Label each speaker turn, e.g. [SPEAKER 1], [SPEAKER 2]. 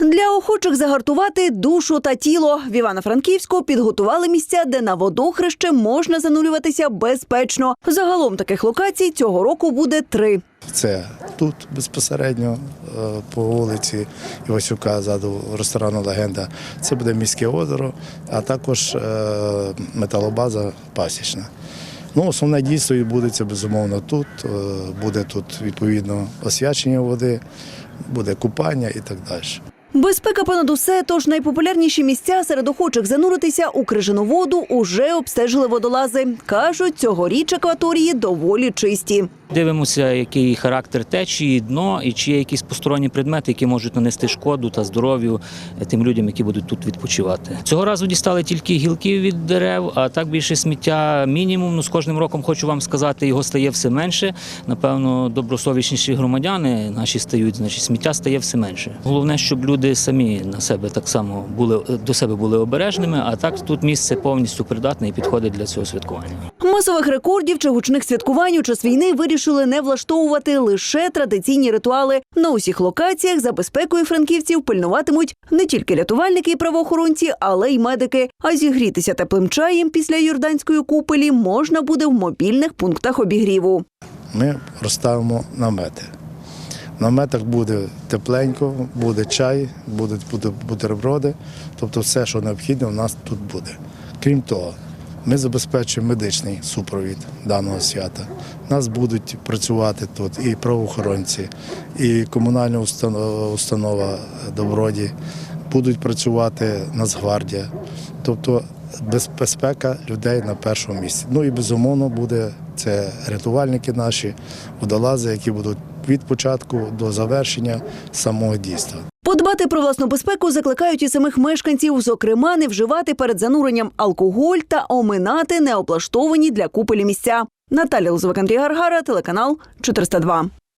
[SPEAKER 1] Для охочих загартувати душу та тіло в Івано-Франківську підготували місця, де на водохреще можна занурюватися безпечно. Загалом таких локацій цього року буде три.
[SPEAKER 2] Це тут безпосередньо е, по вулиці Івасюка ззаду ресторану Легенда. Це буде міське озеро, а також е, металобаза пасічна. Ну, основне дійство відбудеться безумовно тут. Е, Буде тут відповідно освячення води, буде купання і так далі.
[SPEAKER 1] Безпека понад усе, тож найпопулярніші місця серед охочих зануритися у крижану воду уже обстежили водолази. Кажуть, цьогоріч акваторії доволі чисті.
[SPEAKER 3] Дивимося, який характер течії, дно і чи є якісь посторонні предмети, які можуть нанести шкоду та здоров'ю е, тим людям, які будуть тут відпочивати. Цього разу дістали тільки гілки від дерев, а так більше сміття мінімум. Ну з кожним роком хочу вам сказати, його стає все менше. Напевно, добросовічніші громадяни наші стають, значить сміття стає все менше. Головне, щоб люди самі на себе так само були до себе були обережними. А так тут місце повністю придатне і підходить для цього святкування.
[SPEAKER 1] Масових рекордів чи гучних святкувань у час війни вирішили не влаштовувати лише традиційні ритуали. На усіх локаціях за безпекою франківців пильнуватимуть не тільки рятувальники і правоохоронці, але й медики. А зігрітися теплим чаєм після юрданської купелі можна буде в мобільних пунктах обігріву.
[SPEAKER 2] Ми розставимо намети. В наметах буде тепленько, буде чай, будуть бутерброди, тобто все, що необхідне, у нас тут буде. Крім того, ми забезпечуємо медичний супровід даного свята. Нас будуть працювати тут і правоохоронці, і комунальна установа, Доброді, будуть працювати Нацгвардія. Тобто безпека людей на першому місці. Ну і безумовно буде це рятувальники наші, водолази, які будуть від початку до завершення самого дійства.
[SPEAKER 1] Подбати про власну безпеку закликають і самих мешканців, зокрема, не вживати перед зануренням алкоголь та оминати необлаштовані для купелі місця. Наталя Лозовик, Андрій Гаргара, телеканал 402.